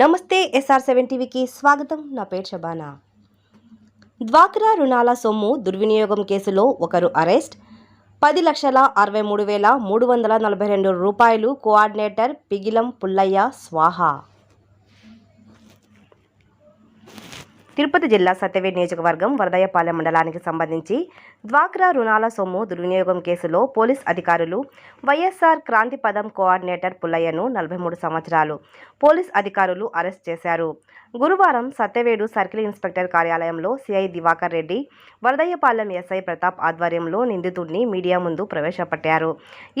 నమస్తే SR seven టీవీకి స్వాగతం. నా పేరు షబానా. డ్వాక్రా రుణాల సొమ్ము దుర్వినియోగం కేసులో ఒకరు అరెస్ట్. పది లక్షల అరవై మూడు వేల మూడు వందల నలభై రెండు రూపాయలు కోఆర్డినేటర్ పిగిలం పుల్లయ్య స్వాహా. తిరుపతి జిల్లా సత్యవేడ్ నియోజకవర్గం వరదయపాలెం మండలానికి సంబంధించి డ్వాక్రా రుణాల సొమ్ము దుర్వినియోగం కేసులో పోలీస్ అధికారులు వైఎస్ఆర్ క్రాంతి పదం కోఆర్డినేటర్ పుల్లయ్యను నలభై మూడు సంవత్సరాలు పోలీస్ అధికారులు అరెస్ట్ చేశారు. గురువారం సత్యవేడు సర్కిల్ ఇన్స్పెక్టర్ కార్యాలయంలో సిఐ దివాకర్ రెడ్డి వరదయ్యపాలెం ఎస్ఐ ప్రతాప్ ఆధ్వర్యంలో నిందితుడిని మీడియా ముందు ప్రవేశపెట్టారు.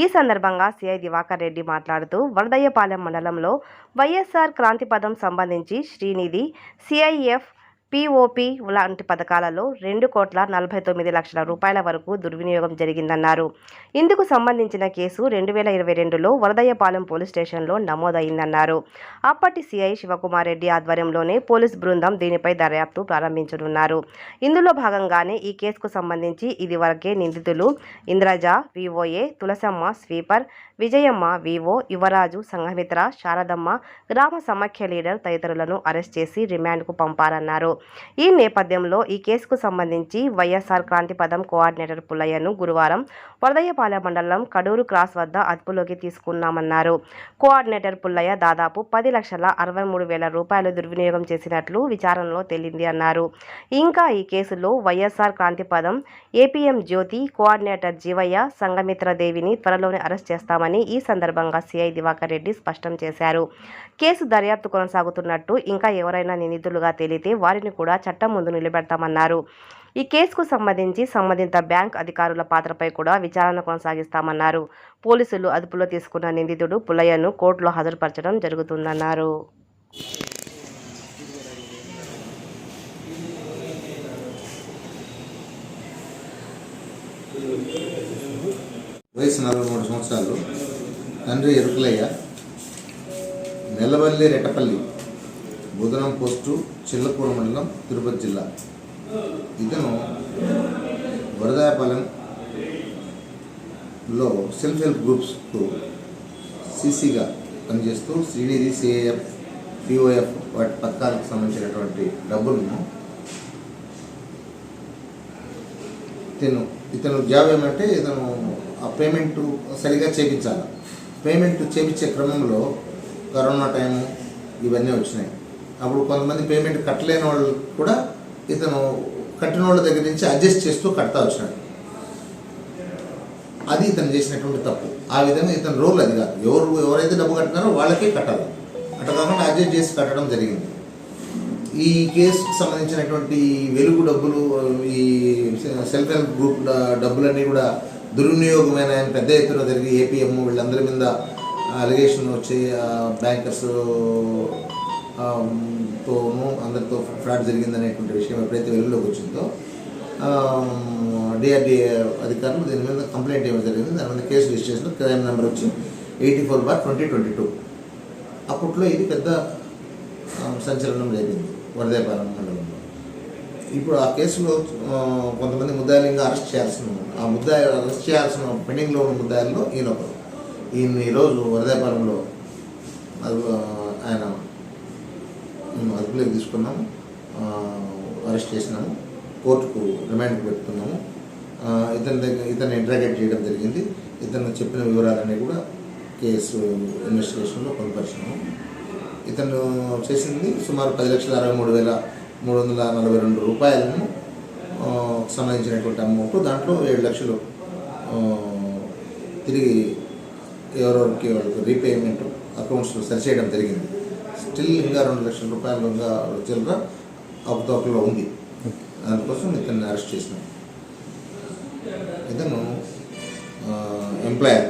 ఈ సందర్భంగా సిఐ దివాకర్ రెడ్డి మాట్లాడుతూ వరదయ్యపాలెం మండలంలో వైఎస్ఆర్ క్రాంతి పదం సంబంధించి శ్రీనిధి సిఐఎఫ్ పిఓపి లాంటి పథకాలలో రెండు కోట్ల నలభై తొమ్మిది లక్షల రూపాయల వరకు దుర్వినియోగం జరిగిందన్నారు. ఇందుకు సంబంధించిన కేసు రెండు వేల ఇరవై రెండులో వరదయ్యపాలెం పోలీస్ స్టేషన్లో నమోదైందన్నారు. అప్పటి సిఐ శివకుమార్ రెడ్డి ఆధ్వర్యంలోనే పోలీస్ బృందం దీనిపై దర్యాప్తు ప్రారంభించనున్నారు. ఇందులో భాగంగానే ఈ కేసుకు సంబంధించి ఇదివరకే నిందితులు Indraja VOA Tulasamma sweeper Vijayamma VO Yuvaraju Sanghamitra Saradamma గ్రామ సమాఖ్య లీడర్ తదితరులను అరెస్ట్ చేసి రిమాండ్కు పంపారన్నారు. ఈ నేపథ్యంలో ఈ కేసుకు సంబంధించి వైఎస్ఆర్ క్రాంతి పదం కోఆర్డినేటర్ పుల్లయ్యను గురువారం వరదయ్యపాలెం మండలం కడూరు క్రాస్ వద్ద అదుపులోకి తీసుకున్నామన్నారు. కోఆర్డినేటర్ పుల్లయ్య దాదాపు పది లక్షల అరవై మూడు వేల రూపాయలు దుర్వినియోగం చేసినట్లు విచారణలో తేలింది అన్నారు. ఇంకా ఈ కేసులో YSR Kranti Padham APM Jyothi coordinator Jeevaiah Sanghamitra దేవిని త్వరలోనే అరెస్ట్ చేస్తామని ఈ సందర్భంగా సిఐ దివాకర్ రెడ్డి స్పష్టం చేశారు. కేసు దర్యాప్తు కొనసాగుతున్నట్టు ఇంకా ఎవరైనా నిందితులుగా తేలితే వారిని కూడా చట్టం ముందు నిలబెడతామన్నారు. ఈ కేసుకు సంబంధించి సంబంధిత బ్యాంక్ అధికారుల పాత్రపై కూడా విచారణ కొనసాగిస్తామన్నారు. పోలీసులు అదుపులో తీసుకున్న నిందితుడు పుల్లయ్యను కోర్టులో హాజరుపరచడం జరుగుతుందన్నారు. వయసు నలభై మూడు సంవత్సరాలు. తండ్రి ఎరుకులయ్య నెల్లవల్లి రెట్టపల్లి బుధనం పోస్టు చిల్లకూర మండలం తిరుపతి జిల్లా. ఇతను వరదాయపాలెంలో సెల్ఫ్ హెల్ప్ గ్రూప్స్కు సీసీగా పనిచేస్తూ శ్రీనిధి సిఏఎఫ్ పిఓఎఫ్ వాటి పథకాలకు సంబంధించినటువంటి డబ్బులను ఇతను ఇతను జాబ్ ఏమంటే ఇతను ఆ పేమెంట్ సరిగా చేపించాలి. పేమెంట్ చేపించే క్రమంలో కరోనా టైము ఇవన్నీ వచ్చినాయి. అప్పుడు కొంతమంది పేమెంట్ కట్టలేని వాళ్ళు కూడా ఇతను కట్టిన వాళ్ళ దగ్గర నుంచి అడ్జస్ట్ చేస్తూ కడతా వచ్చినాడు. అది ఇతను చేసినటువంటి తప్పు. ఆ విధంగా ఇతను రోల్ అది కాదు. ఎవరు ఎవరైతే డబ్బు కట్టినారో వాళ్ళకే కట్టాలి. అట్లా కాకుండా అడ్జస్ట్ చేసి కట్టడం జరిగింది. ఈ కేసుకు సంబంధించినటువంటి వెలుగు డబ్బులు ఈ సెల్ఫ్ హెల్ప్ గ్రూప్ డబ్బులన్నీ కూడా దుర్వినియోగమైన ఆయన పెద్ద ఎత్తున జరిగి ఏపీఎం వీళ్ళందరి మీద అలిగేషన్ వచ్చి బ్యాంకర్స్ తోనూ అందరితో ఫ్రాడ్ జరిగిందనేటువంటి విషయం ఎప్పుడైతే వెలుగులోకి వచ్చిందో డిఆర్డిఏ అధికారులు దీని మీద కంప్లైంట్ ఇవ్వడం జరిగింది. దాని మీద కేసు రిజిస్ట్రేషన్ క్రైమ్ నెంబర్ వచ్చి eighty four bar twenty twenty two. అప్పట్లో ఇది పెద్ద సంచలనం జరిగింది. వరదేపాలెం మండలంలో. ఇప్పుడు ఆ కేసులో కొంతమంది ముద్దాయిలంగా అరెస్ట్ చేయాల్సిన ఆ ముద్దాయి అరెస్ట్ చేయాల్సిన పెండింగ్లో ఉన్న ముద్దాయిల్లో ఈయన ఒకరు ఈయన ఈరోజు వరదేపాలెంలో అది ఆయన మేము అదుపులోకి తీసుకున్నాము? అరెస్ట్ చేసినాము. కోర్టుకు రిమాండ్కి పెట్టుకున్నాము. ఇతని దగ్గర ఇతన్ని ఇంట్రాగేట్ చేయడం జరిగింది. ఇతను చెప్పిన వివరాలన్నీ కూడా కేసు ఇన్వెస్టిగేషన్లో పొందుపరిచినాము. ఇతను చేసింది సుమారు పది లక్షల అరవై మూడు వేల మూడు వందల నలభై రెండు రూపాయలను సంబంధించినటువంటి అమౌంట్ దాంట్లో ఏడు లక్షలు తిరిగి ఎవరెవరికి వాళ్ళకి రీపేమెంట్ అకౌంట్స్లో సరిచేయడం జరిగింది. స్టిల్ ఇంకా రెండు లక్షల రూపాయలు ఇంకా చిల్లర అవతవకలో ఉంది. దానికోసం ఇతన్ని అరెస్ట్ చేసినాం. ఇతను ఎంప్లాయర్.